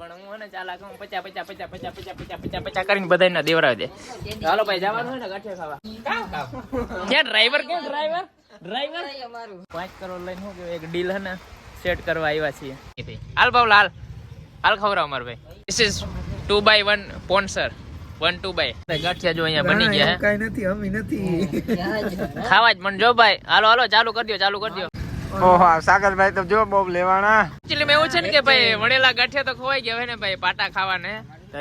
પણ હું ને ચાલા કહું પચા પચા પચા પચા પચા પચા પચા પચા કરીને બધાને દેવરાવી દે. ચાલો ભાઈ જવાનું હોય ને ગાંઠિયા ખાવા. ક્યાં ડ્રાઈવર ક્યાં ડ્રાઈવર ડ્રાઈવર પાંચ કરોડ લઈને શું એક ડીલ હે ને સેટ કરવા આવ્યા છીએ. હાલ બાબલા હાલ હાલ ખવડાવ અમાર ભાઈ. This is two by one sponsor one two by ગાંઠિયા જો અહીંયા બની ગયા કઈ નથી અમી નથી. ખાવા જ મન જો ભાઈ. હાલો હાલો ચાલુ કરી દો ચાલુ કરી દો ઓહો સાગરભાઈ તો જો બહુ લેવાના. એટલે મેં એવું છે ને કે ભાઈ વણેલા ગાંઠિયા તો ખોવાઈ ગયા હોય ને ભાઈ પાટા ખાવાને.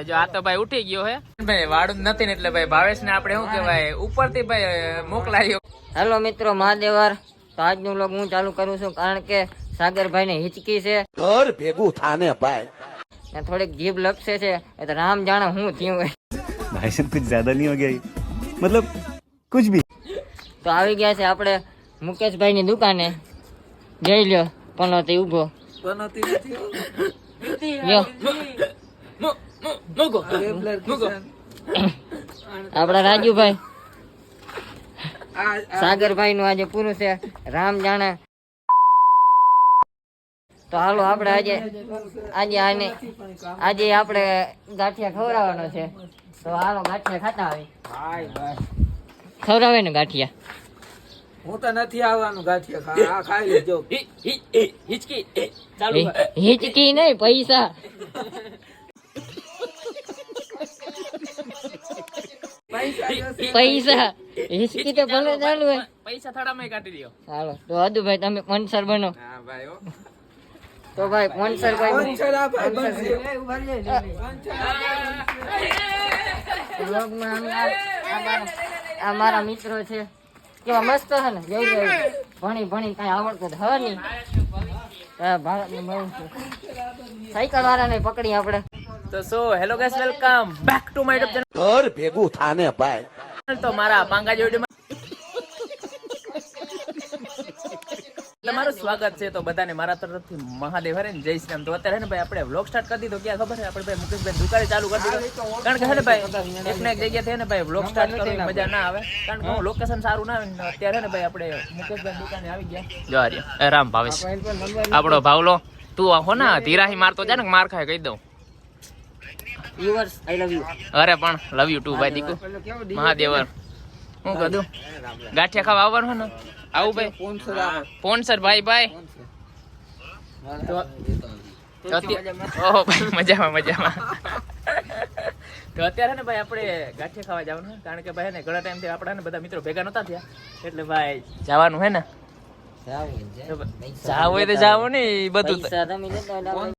જો આ તો ભાઈ ઉઠી ગયો હે. ભાઈ વાળું નથી ને એટલે ભાઈ ભાવેશ ને આપણે શું કેવાય ઉપરથી ભાઈ મોકલાયો. હેલો મિત્રો મહાદેવર. તો આજનું લોગ હું ચાલુ કરું છું કારણ કે સાગરભાઈ ને હિચકી છે. ઘર ભેગું થાને ભાઈ. થોડીક જીભ લપસે છે તો રામ જાણે હું થયું ભાઈ સાહેબ કુછ જ્યાદા નહીં હો ગયા મતલબ કુછ ભી. તો આવી ગયા છે આપણે મુકેશભાઈ ની દુકાને. જઈ લ્યો પણ તે ઊભો. મૂકો મૂકો આપડા રાજુભાઈ. સાગરભાઈ નું આજે પૂરું છે. રામ જાણે. તો હાલો આપણે આજે આજે આને આજે આપણે ગાંઠિયા ખવડાવવાનો છે. તો હાલો ગાંઠિયા ખાતા આવી. ખવડાવે ને ગાંઠિયા. હું તો નથી આવવાનું ગાંઠિયા ખા આ ખાઈ લેજો. હિ- હિ- હિ- હિચકી ચાલુ હિચકી નહીં પૈસા. પૈસા હિચકી તો ભલે ચાલુ હોય. પૈસા થાળામાં કાઢી દો ચાલો તો અદુભાઈ તમે સ્પોન્સર બનો. હા ભાઈ હો. તો ભાઈ સ્પોન્સર ભાઈ પંચર આ ભાઈ બનશે. વ્લોગમાં અમે આ- આ મારા- આ મારા મિત્રો છે. કેવા મસ્ત હે ને? જોઈ લો. ભણી ભણી કઈ આવડતું હવે નહીં ભારતનું બહુ છે. સાયકલ વાળાને પકડી આપણે. તો so hello guys welcome back to my YouTube ઘર ભેગું થાને ભાઈ. તો મારા પાંગા જોડીમાં તમારું સ્વાગત છે તો બધાને મારા તરફથી મહાદેવ હરે ને જય શ્રી રામ. તો અત્યારે ને ભાઈ આપણે વ્લોગ સ્ટાર્ટ કરી દીધો. ક્યાં ખબર છે? આપણે ભાઈ મુકેશભાઈ દુકાને ચાલુ કરી દીધો. કારણ કે હે ને ભાઈ એક ને એક જગ્યા છે ને ભાઈ વ્લોગ સ્ટાર્ટ કરવાની મજા ના આવે. કારણ કે લોકેશન સારું ના આવે અત્યારે ને ભાઈ આપણે મુકેશભાઈ દુકાને આવી ગયા. જો રામ ભાવેશ. આપણો ભાવલો. તું હો ના ધીરાહી મારતો જા ને માર ખાય કહી દઉં. વ્યુઅર્સ આઈ લવ યુ અરે પણ લવ યુ ટુ ભાઈ દીકુ. મહાદેવર હું કહું ગાંઠિયા ખાવા આવવાનું હે ને? આવું ભાઈ. પોનસર ભાઈ ભાઈ. તો ઓહો ભાઈ મજામાં મજામાં. તો અત્યારે ને ભાઈ આપણે ગાંઠિયા ખાવા જવાનું છે કારણ કે ભાઈ ને ઘણા ટાઈમથી આપણા ને બધા મિત્રો ભેગા નતા થયા. એટલે ભાઈ જવાનું હે ને? જાવ હોય તો જાવ ને બધું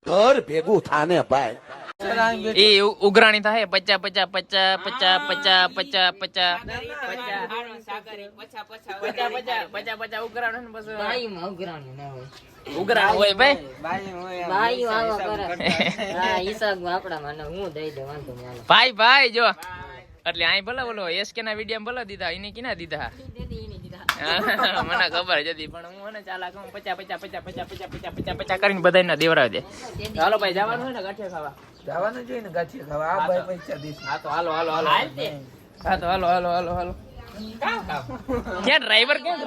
ઘર ભેગું થાને ભાઈ. એ ઉઘરાણી થાય પચા પચા પચા પચા પચા પચા પચા. ભાઈ. ભાઈ જો. એટલે અહીં ભલે બોલો એસકે ના વીડિયો ભલે દીધા એને કિના દીધા. મને ખબર જ હતી પણ હું ને ચાલાક કહું પચા પચા પચા પચા પચા પચા પચા પચા કરીને બધાને દેવરાવી દે. હાલો ભાઈ જવાનું હોય ને ગાંઠિયા ખાવા? જવાનું જોઈએ ને ગાંઠિયા ખાવા. આ ભાઈ પૈસા દેશે. હા તો હાલો હાલો હાલો. હા તો હાલો હાલો હાલો હાલો. ક્યાં ડ્રાઈવર ક્યાં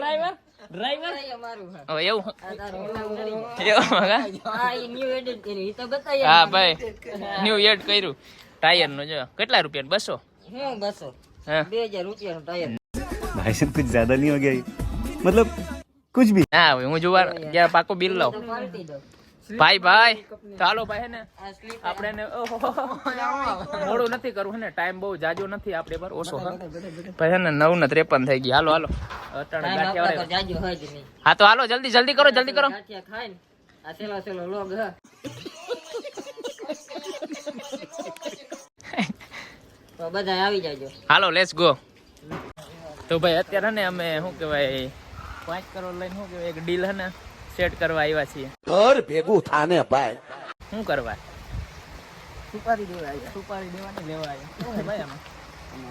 ડ્રાઈવર અમારું હા. એવું. એવું હા? હા, કર્યું. તો હા ભાઈ. ન્યુ એડ કર્યું. ટાયરનું જો. કેટલા રૂપિયા બસો? હું બસો? બે હજાર રૂપિયાનું ટાયર भाई साहब कुछ ज्यादा नहीं हो गया ये? मतलब कुछ भी ના હવે હું જોવા ગયા પાકો બિલ લાવ તો પાલટી દો ભાઈ ભાઈ ચાલો ભાઈ હે ને આ slip આપણે ને ઓહો, મોડું નથી કરવું હે ને ટાઈમ બહુ જાજો નથી આપણે પર ઓછો હા ભાઈ હે ને નવ ને ત્રેપન થઈ ગયા હાલો હાલો અટાણે time ગાંઠિયા આપણા વાળા. પર જાજો હોય જ નહીં. હા તો હાલો જલ્દી જલ્દી કરો જલ્દી કરો ગાંઠિયા ખાઈને આ છેલ્લો છેલ્લો log હ. તો બધા આવી જાજો હાલો લેટ્સ ગો તો ભાઈ અત્યારે ને અમે શું કહેવાય પાંચ કરોડ લઈને શું કહેવાય એક ડીલ હે ને સેટ કરવા આવ્યા છીએ. ઘર ભેગું થાને ભાઈ. શું કરવા? સુપારી દેવા આવ્યા. સુપારી દેવાની લેવા આવ્યા. ભાઈ આમાં?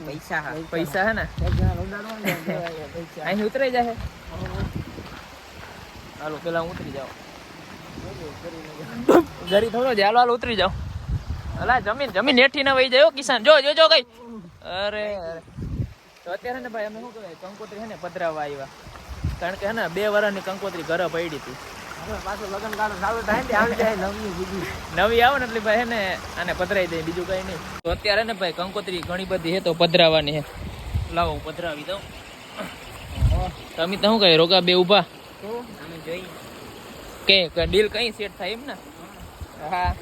પૈસા પૈસા હે ને? અહીં ઉતરાઈ જાય હાલો પેલા હું ઉતરી જાઓ ગરી થોડો હાલો હાલો ઉતરી જાઓ અલા જમીન જમીન હેઠી ના વહી જાય કિસાન. જો જો જો કઈ. અરે અરે. તો અત્યારે ને ભાઈ અમે શું કહેવાય કંકોત્રી છે ને પધરાવવા આવ્યા કારણ કે હે ને બે વર્ષની કંકોત્રી ઘરે પડી હતી. નવી આવે ને એટલે ભાઈ હે ને આને પધરાવી દે બીજું કઈ નહીં. તો અત્યારે ને ભાઈ કંકોત્રી ઘણી બધી છે તો પધરાવાની છે. લાવો હું પધરાવી દઉં. તમે તો શું કહે રોગા બે ઊભા. કે ડીલ કઈ સેટ થાય એમ ને? હા.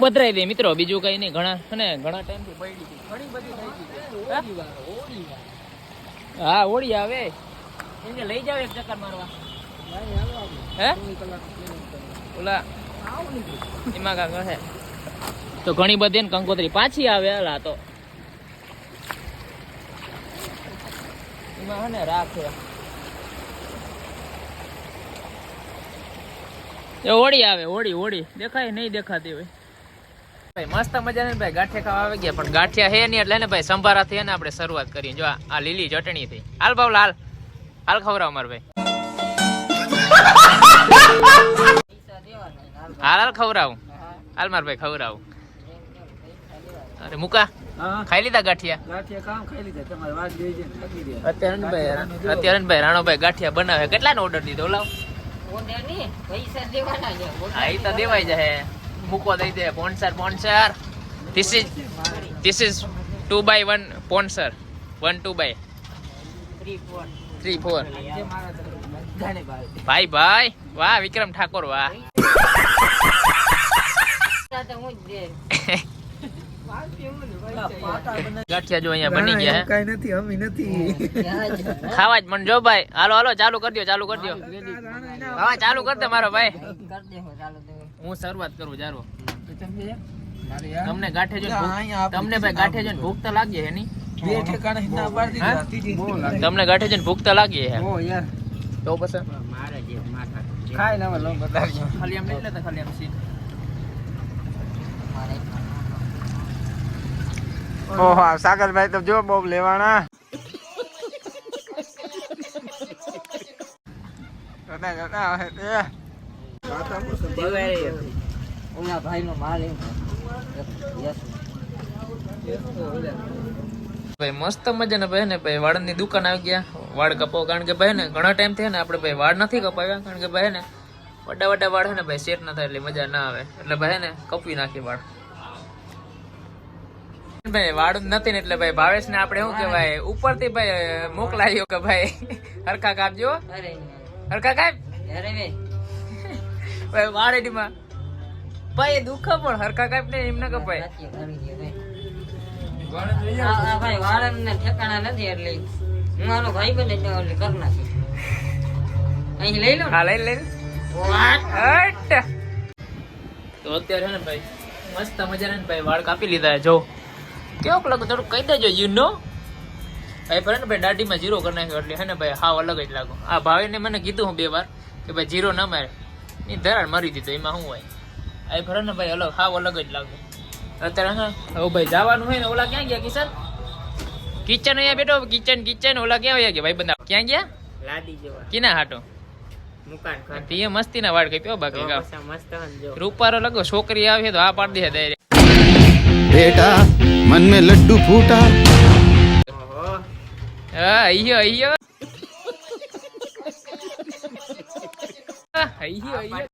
પધરાઈ દે મિત્રો બીજું કઈ નહીં. ઘણા છે ને ઘણા ટાઈમથી પડી હતી ઘણી બધી થઈ ગઈ છે. હા? ઓળી આવે. એને લઈ જાવ એક ચક્કર મારવા. હે? ઓલા એમાં કાંક હે તો ઘણી બધી ને કંકોત્રી. પાછી આવે હલા તો. એમાં હે ને રાખે. એ ઓળી આવે ઓળી ઓળી. દેખાય નહીં દેખાતી હોય. ભાઈ મસ્ત મજાની ભાઈ ગાંઠિયા ખાવા આવી ગયા પણ ગાંઠિયા હે નહીં એટલે ને ભાઈ સંભારા થી ને આપણે શરૂઆત કરીએ. જો આ લીલી ચટણી થી હાલ ભાવ લાલ. હાલ ખવરાવ અમાર ભાઈ. હાલ હાલ ખવરાવ હાલ માર ભાઈ ખવરાવ અરે મુકા. ખાઈ લીધા ગાંઠિયા? ગાંઠિયા કામ ખાઈ લીધા. તમારે વાત જોઈ છે ને થાકી રહ્યા. અત્યારે ને ભાઈ અત્યારે ને ભાઈ રાણોભાઈ ગાંઠિયા બનાવે. કેટલાનો ઓર્ડર દીધો? લાવ. ઓર્ડર નહીં પૈસા દેવાના છે. આ તો દેવાઈ જાય મૂકો દઈ દે. Sponsor sponsor this is this is two by one sponsor one two by three four. ભાઈ ભાઈ વાહ વિક્રમ ઠાકોર વાહ તો હું જ દે ગાંઠિયા જો અહીંયા બની ગયા હે. નથી અમે નથી. ખાવા જ મન જો ભાઈ. હાલો હાલો ચાલુ કરી દો ચાલુ કરી દો હા ચાલુ કર દે મારો ભાઈ. કર દે હું ચાલો તો હું શરૂઆત કરું જારો તમને ગાંઠે આપણે તમને ભાઈ ગાંઠે જો ભૂખ તો લાગી હે ની. તમને ગાંઠે જો ભૂખ તો લાગી હે. તો બસ મારે જે માથા ખાય ના લો બતાવજો. ખાલી એમ નહીં લેતા ખાલી એમ સી ઓહો સાગરભાઈ તો જો બહુ લેવાના. હવે તે. ઓલા ભાઈ નો માલ ને ભાઈ મસ્ત મજાના ભાઈ ને ભાઈ વાળની દુકાન આવી ગયા. વાળ કપાવો કારણ કે ભાઈ ને ઘણા ટાઈમ થયા ને આપણે ભાઈ વાળ નથી કપાવ્યા કારણ કે ભાઈ ને વડા વડા વાળ છે ને ભાઈ સેટ ના થાય એટલે મજા ના આવે. એટલે ભાઈ ને કપી નાખી વાળ. ભાઈ વાળ જ નથી ને એટલે ભાઈ ભાવેશ ને આપણે શું ઉપરથી ભાઈ મોકલાયો કે ભાઈ હરખા કાપજો. અરે. હરખા કાપ. અરે વે ભાઈ દુખે પણ હરખા કાપ ને એમ ના કપાય. ભાઈ આ આ ભાઈ વાળન ને ઠેકાણા નથી એટલે હું આનો ભાઈ બને એટલે કર નાખી. અહીં લઈ લો ને. હા લઈ લઈ હટ. તો અત્યારે છે ને ભાઈ મસ્ત મજાના ને ભાઈ વાળ કાપી લીધા છે. જો. કેવોક લાગે થોડું કહી દેજો યુ નો ભાઈ પર ને ભાઈ દાઢીમાં જીરો કરી નાખ્યો એટલે હે ને ભાઈ હાવ અલગ જ લાગો. આ ભાઈને મને કીધું હું બે વાર કે ભાઈ જીરો ના મારે. એ ધરાણ મારી દીધો એમાં શું હોય? આ ખરો ને ભાઈ અલગ હાવ અલગ જ લાગે. અત્યારે હા ભાઈ જવાનું હોય ને ઓલા ક્યાં ગયા કિશન? કિચન અહીંયા બેઠો કિચન કિચન ઓલા ક્યાં હોય ગયા ભાઈ બંધા ક્યાં ગયા? લાદી જેવા. કિના હાટો? તે મસ્તી ના વાળ કઈ પીઓ બાકી રૂપારો લગો છોકરી આવે તો આ પાડી દે ડાયરેક્ટ બેટા મન મે લડ્ડુ ફૂટા. હા અયો અયો 哎呀哎呀